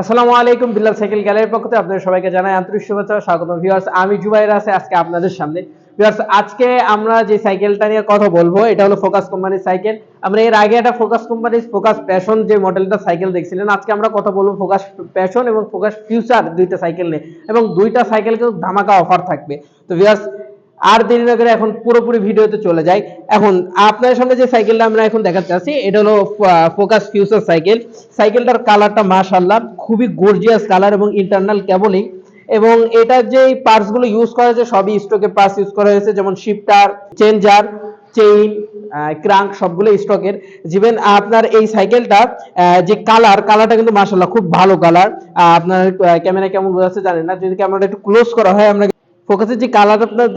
আসসালামু আলাইকুম, বিল্লাল সাইকেল গ্যালারির পক্ষ থেকে আপনাদের সবাইকে জানাই আন্তরিক শুভেচ্ছা স্বাগত ভিউয়ার্স, আমি জুবাইর আছে আজকে আপনাদের সামনে। ভিউয়ার্স, আজকে আমরা যে সাইকেলটা নিয়ে কথা বলব, এটা হলো ফোকাস কোম্পানির সাইকেল। আমরা এর আগে একটা ফোকাস কোম্পানির ফোকাস প্যাশন যে মডেলটা সাইকেল দেখছিলেন, আজকে আমরা কথা বলব ফোকাস প্যাশন এবং ফোকাস ফিউচার দুইটা সাইকেল নিয়ে। এবং দুইটা সাইকেল কিন্তু ধামাকা অফার থাকবে। তো ভিউয়ার্স আর দেরি না করে এখন পুরোপুরি ভিডিওতে চলে যাই। এখন আপনাদের সামনে যে সাইকেলটা আমরা এখন দেখাতে চাচ্ছি এটা হলো ফোকাস ফিউচার সাইকেল সাইকেলটার কালারটা মাশাআল্লাহ খুবই গর্জিয়াস কালার এবং ইন্টারনাল কেবলিং এবং এটার যে পার্টসগুলো ইউজ করা হয়েছে, সবই স্টকে পার্টস ইউজ করা হয়েছে, যেমন শিফটার চেঞ্জার চেইন ক্রাঙ্ক সবগুলো স্টকের জিবেন আপনার এই সাইকেলটা যে কালার কালারটা কিন্তু মাশাআল্লাহ খুব ভালো কালার আপনার ক্যামেরা কেমন বোঝা যাচ্ছে জানেন না, যদি ক্যামেরাটা একটু ক্লোজ করা হয়, আমরা ফোকাসের যে কালার আপনার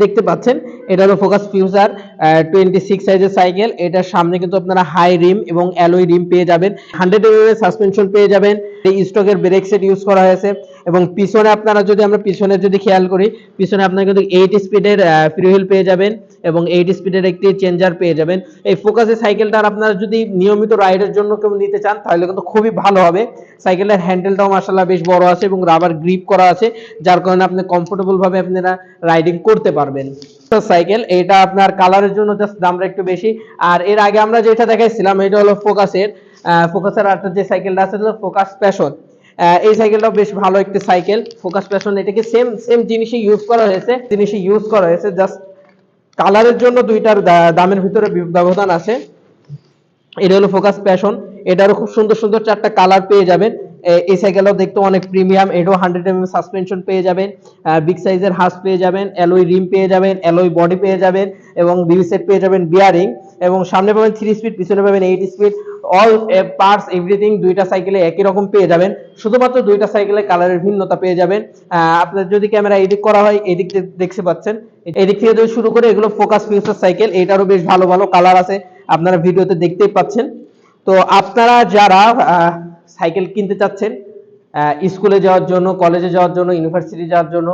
দেখতে পাচ্ছেন, এটা হলো ফোকাস ফিউচার টোয়েন্টি সিক্স সাইজের সাইকেল এটার সামনে কিন্তু আপনারা হাই রিম এবং অ্যালোই রিম পেয়ে যাবেন হান্ড্রেড এম সাসপেনশন পেয়ে যাবেন, এই স্টকের ব্রেক সেট ইউজ করা হয়েছে এবং পিছনে আপনারা যদি, আমরা পিছনে যদি খেয়াল করি, পিছনে আপনারা কিন্তু এইট স্পিডের ফ্রি হুইল পেয়ে যাবেন। এবং এইট স্পিডের একটি চেঞ্জার পেয়ে যাবেন। এই ফোকাসের সাইকেলটা আপনারা যদি নিয়মিত রাইডের জন্য কেউ নিতে চান, তাহলে কিন্তু খুবই ভালো হবে। সাইকেলের হ্যান্ডেলটাও মাসাল্লাহ বেশ বড় আছে এবং রাবার গ্রিপ করা আছে, যার কারণে আপনি কমফোর্টেবল ভাবে আপনারা রাইডিং করতে পারবেন। সাইকেল এটা আপনার কালারের জন্য জাস্ট দামটা একটু বেশি। আর এর আগে আমরা যেটা দেখাইছিলাম, এটা হলো ফোকাসের ফোকাসের একটা যে সাইকেলটা আছে ফোকাস প্যাশন এই সাইকেলটাও বেশ ভালো একটি সাইকেল ফোকাস প্যাশন এটাকে সেম সেম জিনিসই ইউজ করা হয়েছে। জিনিসই ইউজ করা হয়েছে জাস্ট কালারের জন্য দুইটার দামের ভিতরে ব্যবধান আছে। এটা হলো ফোকাস প্যাশন এটারও খুব সুন্দর সুন্দর চারটা কালার পেয়ে যাবেন। এই সাইকেলও দেখতে অনেক প্রিমিয়াম এটাও হান্ড্রেড এম সাসপেনশন পেয়ে যাবেন। বিগ সাইজের হাস পেয়ে যাবেন। অ্যালোই রিম পেয়ে যাবেন। অ্যালোই বডি পেয়ে যাবেন এবং বিবি সেট পেয়ে যাবেন। বিয়ারিং এবং সামনে পাবেন থ্রি স্পিড পিছনে পাবেন eight speed all parts everything দুইটা সাইকেলে একই রকম পেয়ে যাবেন। শুধুমাত্র দুইটা সাইকেলে কালারের ভিন্নতা পেয়ে যাবেন। আপনার যদি ক্যামেরা এডিট করা হয়, এদিক দেখতে পাচ্ছেন। এদিক থেকে যদি শুরু করে এগুলো ফোকাস ফিউচার সাইকেল এটারও বেশ ভালো ভালো কালার আছে। আপনারা ভিডিওতে দেখতেই পাচ্ছেন। তো আপনারা যারা সাইকেল কিনতে চাচ্ছেন স্কুলে যাওয়ার জন্য কলেজে যাওয়ার জন্য ইউনিভার্সিটি যাওয়ার জন্য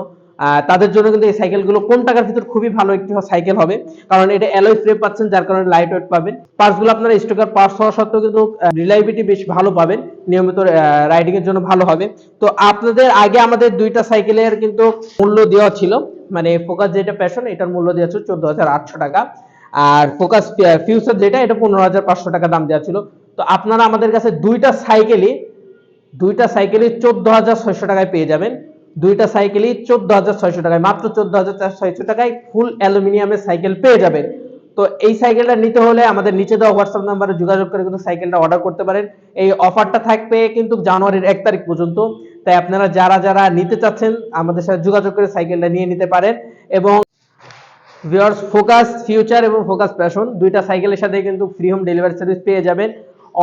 তাদের জন্য কিন্তু এই সাইকেলগুলো কোন টাকার ভিতর খুবই ভালো একটি সাইকেল হবে। কারণ এটা অ্যালয় ফ্রেম পাচ্ছেন, যার কারণে লাইট ওয়েট পাবেন পার্টসগুলো আপনারা স্টকার পার্টস হওয়া সত্ত্বেও কিন্তু রিলাইবিলিটি বেশ ভালো পাবেন। নিয়মিত রাইডিং এর জন্য ভালো হবে। তো আপনাদের আগে আমাদের দুইটা সাইকেলের কিন্তু মূল্য দেওয়া ছিল। মানে ফোকাস যেটা প্যাশন এটার মূল্য দেওয়া ছিল চোদ্দ হাজার আটশো টাকা। আর ফোকাস ফিউচার যেটা, এটা পনেরো হাজার পাঁচশো টাকা দাম দেওয়া ছিল। তো আপনারা আমাদের কাছে দুইটা সাইকেলই দুইটা সাইকেলই চোদ্দ হাজার ছয়শো টাকায় পেয়ে যাবেন। দুইটা সাইকেলই চোদ্দ হাজার ছয়শো টাকায়, মাত্র চোদ্দ হাজার ছয়শো টাকায় ফুল অ্যালুমিনিয়ামের সাইকেল পেয়ে যাবেন। তো এই সাইকেলটা নিতে হলে আমাদের নিচে দেওয়া হোয়াটসঅ্যাপ নাম্বারে যোগাযোগ করে কিন্তু সাইকেলটা অর্ডার করতে পারেন। এই অফারটা থাকবে কিন্তু জানুয়ারির এক তারিখ পর্যন্ত। তাই আপনারা যারা যারা নিতে চাচ্ছেন, আমাদের সাথে যোগাযোগ করে সাইকেলটা নিয়ে নিতে পারেন। এবং ভিউয়ার্স ফোকাস ফিউচার এবং ফোকাস প্যাশন দুইটা সাইকেলের সাথে কিন্তু ফ্রি হোম ডেলিভারি সার্ভিস পেয়ে যাবেন।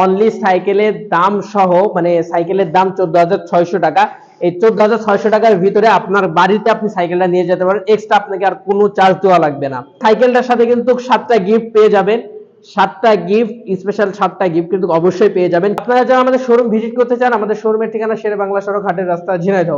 অনলি সাইকেলের দাম সহ মানে সাইকেলের দাম চোদ্দ হাজার ছয়শো টাকা। এই চোদ্দ হাজার ছয়শো টাকার ভিতরে আপনার বাড়িতে আপনি সাইকেলটা নিয়ে যেতে পারেন। এক্সট্রা আপনাকে আর কোনো চার্জ দেওয়া লাগবে না। সাইকেলটার সাথে কিন্তু সাতটা গিফট পেয়ে যাবেন। সাতটা গিফট স্পেশাল সাতটা গিফট কিন্তু অবশ্যই পেয়ে যাবেন। আপনারা যারা আমাদের শোরুম ভিজিট করতে চান, আমাদের শোরুমের ঠিকানা শেরে বাংলা সড়ক, হাটের রাস্তা, ঝিনাইদহ।